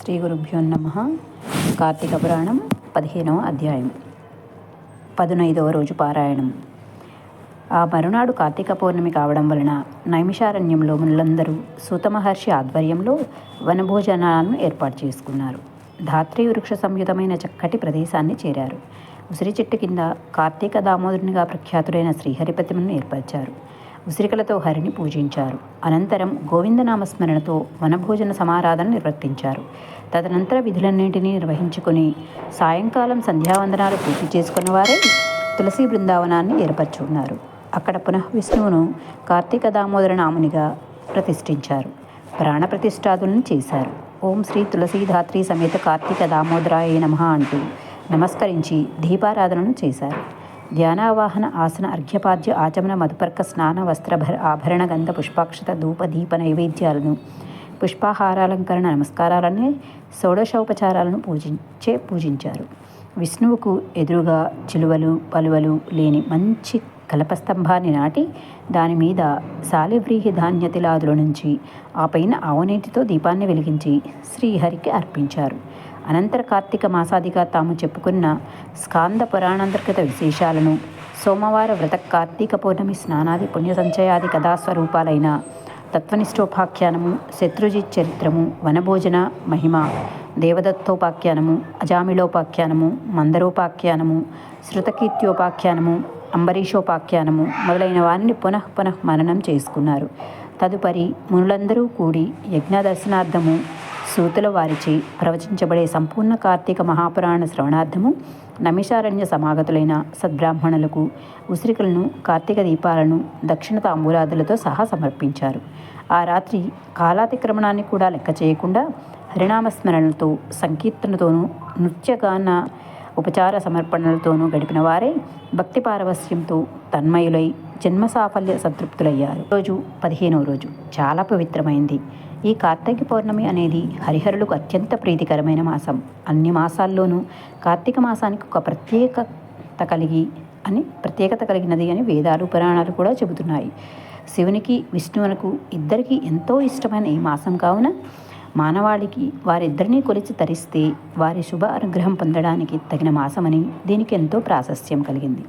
శ్రీ గురుభ్యో నమ. కార్తీక పురాణం పదిహేనవ అధ్యాయం. పదునైదవ రోజు పారాయణం. ఆ మరునాడు కార్తీక పౌర్ణమి కావడం వలన నైమిషారణ్యంలో మునులందరూ సూత మహర్షి ఆధ్వర్యంలో వనభోజనాలను ఏర్పాటు చేసుకున్నారు. ధాత్రి వృక్ష సంయుతమైన చక్కటి ప్రదేశాన్ని చేరారు. ఉసిరి చెట్టు కింద కార్తీక దామోదరునిగా ప్రఖ్యాతుడైన శ్రీహరిపతిమను ఏర్పరిచారు. ఉసిరికలతో హరిని పూజించారు. అనంతరం గోవిందనామస్మరణతో వనభోజన సమారాధన నిర్వర్తించారు. తదనంతర విధులన్నింటినీ నిర్వహించుకుని సాయంకాలం సంధ్యావందనాలు పూర్తి చేసుకున్న వారే తులసి బృందావనాన్ని ఏర్పరచుకున్నారు. అక్కడ పునః విష్ణువును కార్తీక దామోదర నామునిగా ప్రతిష్ఠించారు. ప్రాణ ప్రతిష్ఠాదులను చేశారు. ఓం శ్రీ తులసీధాత్రి సమేత కార్తీక దామోదరాయ నమ అంటూ నమస్కరించి దీపారాధనను చేశారు. ధ్యానావాహన ఆసన అర్ఘ్యపాద్య ఆచమన మధుపర్క స్నాన వస్త్రభర ఆభరణ గంధ పుష్పాక్షత ధూప దీప నైవేద్యాలను పుష్పాహారాలంకరణ నమస్కారాలనే షోడశోపచారాలను పూజించే పూజించారు. విష్ణువుకు ఎదురుగా చిలువలు పలువలు లేని మంచి కలపస్తంభాన్ని నాటి దాని మీద సాలివ్రీహి ధాన్యతిలాదుల నుంచి ఆ పైన ఆవునేటితో దీపాన్ని వెలిగించి శ్రీహరికి అర్పించారు. అనంతర కార్తీక మాసాదిగా తాము చెప్పుకున్న స్కాంద పురాణాంతర్గత విశేషాలను సోమవార వ్రత కార్తీక పౌర్ణమి స్నానాది పుణ్య సంచయాది కథాస్వరూపాలైన తత్వనిష్ఠోపాఖ్యానము శత్రుజిత్ చరిత్రము వనభోజన మహిమ దేవదత్తోపాఖ్యానము అజామిలోపాఖ్యానము మందరోపాఖ్యానము శృతకీర్త్యోపాఖ్యానము అంబరీషోపాఖ్యానము మొదలైన వారిని పునః పునః మననం చేసుకున్నారు. తదుపరి మునులందరూ కూడి యజ్ఞ దర్శనార్థము సూతుల వారిచే ప్రవచించబడే సంపూర్ణ కార్తీక మహాపురాణ శ్రవణార్థము నమిషారణ్య సమాగతులైన సద్బ్రాహ్మణులకు ఉసిరికలను కార్తీక దీపాలను దక్షిణ తాంబూలాదులతో సహా సమర్పించారు. ఆ రాత్రి కాలాతిక్రమణాన్ని కూడా లెక్క చేయకుండా హరినామస్మరణలతో సంకీర్తనతోనూ నృత్యగాన ఉపచార సమర్పణలతోనూ గడిపిన వారే భక్తి పారవస్యంతో తన్మయులై జన్మ సాఫల్య సంతృప్తులయ్యారు. రోజు పదిహేనవ రోజు. చాలా పవిత్రమైంది. ఈ కార్తీక పౌర్ణమి అనేది హరిహరులకు అత్యంత ప్రీతికరమైన మాసం. అన్ని మాసాల్లోనూ కార్తీక మాసానికి ఒక ప్రత్యేకత కలిగి అని ప్రత్యేకత కలిగినది అని వేదాలు పురాణాలు కూడా చెబుతున్నాయి. శివునికి విష్ణువునకు ఇద్దరికి ఎంతో ఇష్టమైన ఈ మాసం కావున మానవాళికి వారిద్దరినీ కొలిచి తరిస్తే వారి శుభ అనుగ్రహం పొందడానికి తగిన మాసమని దీనికి ఎంతో ప్రాశస్యం కలిగింది.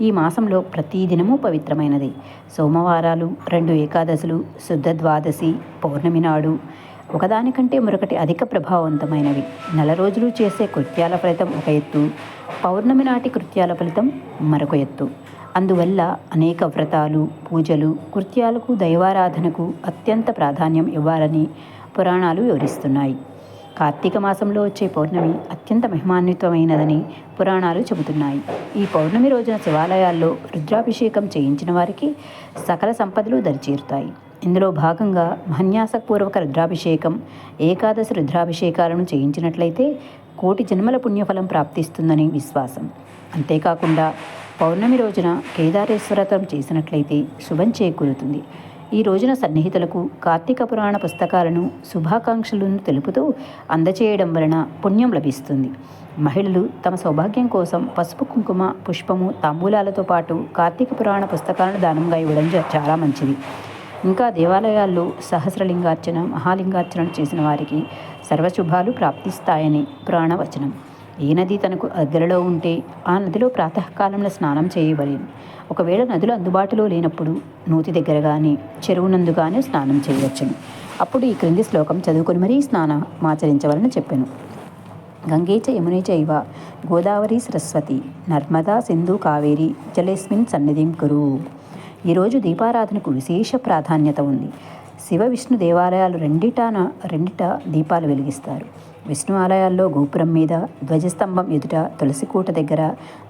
ఈ మాసంలో ప్రతిదినము పవిత్రమైనది. సోమవారాలు రెండు ఏకాదశులు శుద్ధ ద్వాదశి పౌర్ణమి నాడు ఒకదానికంటే మరొకటి అధిక ప్రభావవంతమైనవి. నెల రోజులు చేసే కృత్యాల ఫలితం ఒక ఎత్తు పౌర్ణమి నాటి కృత్యాల ఫలితం మరొక ఎత్తు. అందువల్ల అనేక వ్రతాలు పూజలు కృత్యాలకు దైవారాధనకు అత్యంత ప్రాధాన్యం ఇవ్వాలని పురాణాలు వివరిస్తున్నాయి. కార్తీక మాసంలో వచ్చే పౌర్ణమి అత్యంత మహిమాన్వితమైనదని పురాణాలు చెబుతున్నాయి. ఈ పౌర్ణమి రోజున శివాలయాల్లో రుద్రాభిషేకం చేయించిన వారికి సకల సంపదలు దరిచేరుతాయి. ఇందులో భాగంగా మహన్యాసపూర్వక రుద్రాభిషేకం ఏకాదశి రుద్రాభిషేకాలను చేయించినట్లయితే కోటి జన్మల పుణ్యఫలం ప్రాప్తిస్తుందని విశ్వాసం. అంతేకాకుండా పౌర్ణమి రోజున కేదారేశ్వరతం చేసినట్లయితే శుభం చేకూరుతుంది. ఈ రోజున సన్నిహితులకు కార్తీక పురాణ పుస్తకాలను శుభాకాంక్షలను తెలుపుతూ అందచేయడం వలన పుణ్యం లభిస్తుంది. మహిళలు తమ సౌభాగ్యం కోసం పసుపు కుంకుమ పుష్పము తాంబూలాలతో పాటు కార్తీక పురాణ పుస్తకాలను దానంగా ఇవ్వడం చాలా మంచిది. ఇంకా దేవాలయాల్లో సహస్రలింగార్చన మహాలింగార్చన చేసిన వారికి సర్వశుభాలు ప్రాప్తిస్తాయని పురాణ వచనం ఏ నది తనకు దగ్గరలో ఉంటే ఆ నదిలో ప్రాతకాలంలో స్నానం చేయవలేను ఒకవేళ నదులు అందుబాటులో లేనప్పుడు నూతి దగ్గర కానీ చెరువు నందు కానీ స్నానం చేయవచ్చును. అప్పుడు ఈ క్రింది శ్లోకం చదువుకొని మరీ స్నానం ఆచరించవలని చెప్పాను. గంగేచ చ యమునే చైవ గోదావరి సరస్వతి నర్మదా సింధు కావేరి జలేస్మిన్ సన్నిధిం కురు. ఈరోజు దీపారాధనకు విశేష ప్రాధాన్యత ఉంది. శివ విష్ణు దేవాలయాలు రెండిటాన రెండిట దీపాలు వెలిగిస్తారు. విష్ణు ఆలయాల్లో గోపురం మీద ధ్వజస్తంభం ఎదుట తులసికోట దగ్గర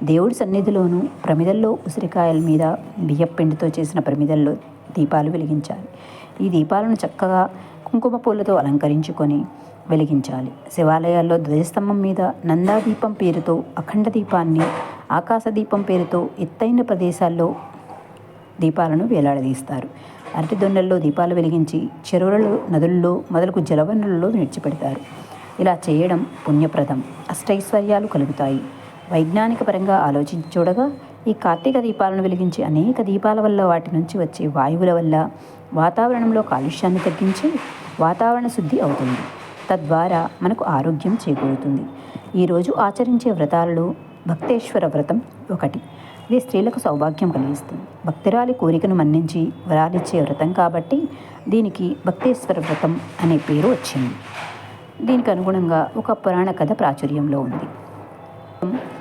దేవుడి సన్నిధిలోనూ ప్రమిదల్లో ఉసిరికాయల మీద బియ్యపిండితో చేసిన ప్రమిదల్లో దీపాలు వెలిగించాలి. ఈ దీపాలను చక్కగా కుంకుమ పూలతో అలంకరించుకొని వెలిగించాలి. శివాలయాల్లో ధ్వజస్తంభం మీద నందాదీపం పేరుతో అఖండ దీపాన్ని ఆకాశ దీపం పేరుతో ఎత్తైన ప్రదేశాల్లో దీపాలను వేలాడదీస్తారు. అరటి దొండల్లో దీపాలు వెలిగించి చెరువులలో నదుల్లో మొదలకు జలవనరులలో విడిచిపెడతారు. ఇలా చేయడం పుణ్యప్రదం. అష్టైశ్వర్యాలు కలుగుతాయి. వైజ్ఞానిక పరంగా ఆలోచించి చూడగా ఈ కార్తీక దీపాలను వెలిగించే అనేక దీపాల వల్ల వాటి నుంచి వచ్చే వాయువుల వల్ల వాతావరణంలో కాలుష్యాన్ని తగ్గించి వాతావరణ శుద్ధి అవుతుంది. తద్వారా మనకు ఆరోగ్యం చేకూరుతుంది. ఈరోజు ఆచరించే వ్రతాలలో భక్తేశ్వర వ్రతం ఒకటి. ఇది స్త్రీలకు సౌభాగ్యం కలిగిస్తుంది. భక్తురాలి కోరికను మన్నించి వరాలిచ్చే వ్రతం కాబట్టి దీనికి భక్తేశ్వర వ్రతం అనే పేరు వచ్చింది. దీనికి అనుగుణంగా ఒక పురాణ కథ ప్రాచుర్యంలో ఉంది.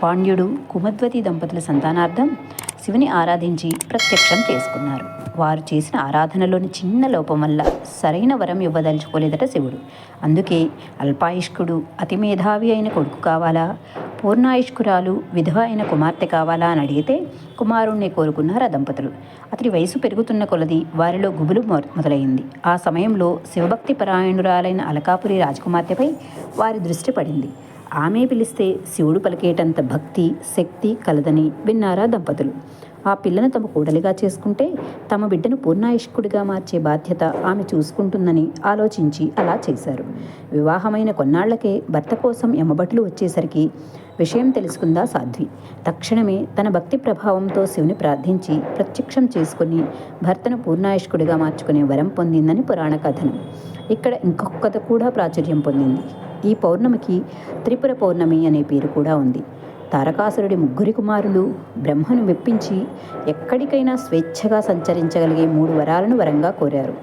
పాండ్యుడు కుమద్వతి దంపతుల సంతానార్థం శివుని ఆరాధించి ప్రత్యక్షం చేసుకున్నారు. వారు చేసిన ఆరాధనలోని చిన్న లోపం వల్ల సరైన వరం ఇవ్వదలుచుకోలేదట శివుడు. అందుకే అల్పాయుష్కుడు అతి మేధావి అయిన కొడుకు కావాలా? పూర్ణాయుష్కురాలు విధవ అయిన కుమార్తె కావాలా అని అడిగితే కుమారుణ్ణి కోరుకున్నారు ఆ దంపతులు. అతడి వయసు పెరుగుతున్న కొలది వారిలో గుబులు మొ- మొదలైంది. ఆ సమయంలో శివభక్తి పరాయణురాలైన అలకాపురి రాజకుమార్తెపై వారి దృష్టి పడింది. ఆమె పిలిస్తే శివుడు పలికేటంత భక్తి శక్తి కలదని విన్నారా దంపతులు. ఆ పిల్లను తమ కోడలిగా చేసుకుంటే తమ బిడ్డను పూర్ణాయుష్కుడిగా మార్చే బాధ్యత ఆమె చూసుకుంటుందని ఆలోచించి అలా చేశారు. వివాహమైన కొన్నాళ్ళకే భర్త కోసం ఎమ్మబట్లు వచ్చేసరికి విషయం తెలుసుకుందా సాధ్వి. తక్షణమే తన భక్తి ప్రభావంతో శివుని ప్రార్థించి ప్రత్యక్షం చేసుకుని భర్తను పూర్ణాయుష్కుడిగా మార్చుకునే వరం పొందిందని పురాణ కథనం. ఇక్కడ ఇంకొక కథ కూడా ప్రాచుర్యం పొందింది. ఈ పౌర్ణమికి త్రిపుర పౌర్ణమి అనే పేరు కూడా ఉంది. తారకాసురుడి ముగ్గురి కుమారులు బ్రహ్మను మెప్పించి ఎక్కడికైనా స్వేచ్ఛగా సంచరించగలిగే మూడు వరాలను వరంగా కోరారు.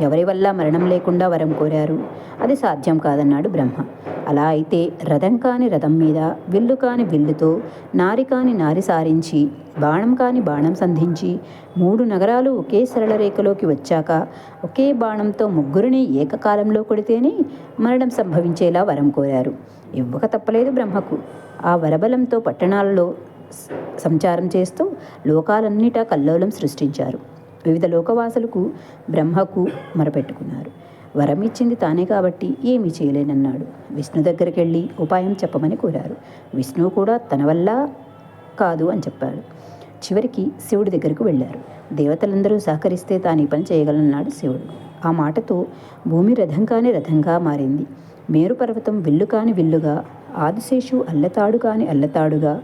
ఎవరి వల్ల మరణం లేకుండా వరం కోరారు? అది సాధ్యం కాదన్నాడు బ్రహ్మ. అలా అయితే రథం కాని రథం మీద విల్లు కాని విల్లుతో నారి కాని నారి సారించి బాణం కాని బాణం సంధించి మూడు నగరాలు ఒకే సరళ రేఖలోకి వచ్చాక ఒకే బాణంతో ముగ్గురిని ఏకకాలంలో కొడితేనే మరణం సంభవించేలా వరం కోరారు. ఇవ్వక తప్పలేదు బ్రహ్మకు. ఆ వరబలంతో పట్టణాలలో సంచారం చేస్తూ లోకాలన్నిటా కల్లోలం సృష్టించారు. వివిధ లోకవాసులకు బ్రహ్మకు మొరపెట్టుకున్నారు. వరం ఇచ్చింది తానే కాబట్టి ఏమీ చేయలేనన్నాడు. విష్ణు దగ్గరికి వెళ్ళి ఉపాయం చెప్పమని కోరారు. విష్ణువు కూడా తన వల్ల కాదు అని చెప్పాడు. చివరికి శివుడి దగ్గరకు వెళ్ళారు. దేవతలందరూ సహకరిస్తే తాను ఈ పని చేయగలన్నాడు శివుడు. ఆ మాటతో భూమి రథంగానే రథంగా మారింది. మేరు పర్వతం విల్లు కాని విల్లుగా ఆదిశేషు అల్లతాడు కాని అల్లతాడుగా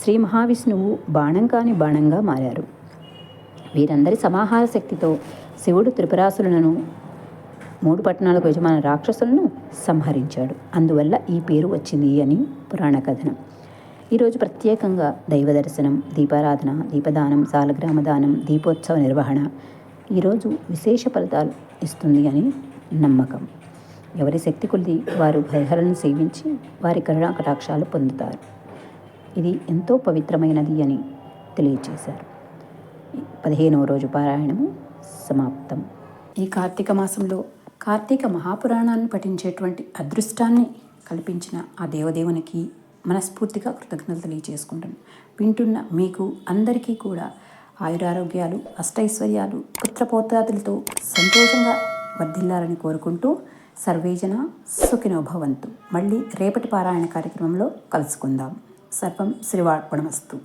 శ్రీ మహావిష్ణువు బాణం కాని బాణంగా మారారు. వీరందరి సమాహార శక్తితో శివుడు త్రిపురాసులను మూడు పట్టణాలకు యజమాన రాక్షసులను సంహరించాడు. అందువల్ల ఈ పేరు వచ్చింది అని పురాణ కథనం. ఈరోజు ప్రత్యేకంగా దైవ దర్శనం దీపారాధన దీపదానం సాలగ్రామ దానం దీపోత్సవ నిర్వహణ ఈరోజు విశేష ఫలితాలు ఇస్తుంది అని నమ్మకం. ఎవరి శక్తి కొలిది వారు హరిహరలను సేవించి వారి కరుణా కటాక్షాలు పొందుతారు. ఇది ఎంతో పవిత్రమైనది అని తెలియజేశారు పదిహేనవ రోజు పారాయణము సమాప్తం. ఈ కార్తీక మాసంలో కార్తీక మహాపురాణాన్ని పఠించేటువంటి అదృష్టాన్ని కల్పించిన ఆ దేవదేవునికి మనస్ఫూర్తిగా కృతజ్ఞతలు తెలియజేసుకుంటాను వింటున్న మీకు అందరికీ కూడా ఆయురారోగ్యాలు అష్టైశ్వర్యాలు పుత్రపోత్రాదులతో సంతోషంగా వర్ధిల్లాలని కోరుకుంటూ సర్వేజన సుఖినోభవంతు మళ్ళీ రేపటి పారాయణ కార్యక్రమంలో కలుసుకుందాం. సర్వం శ్రీవార్పణమస్తు.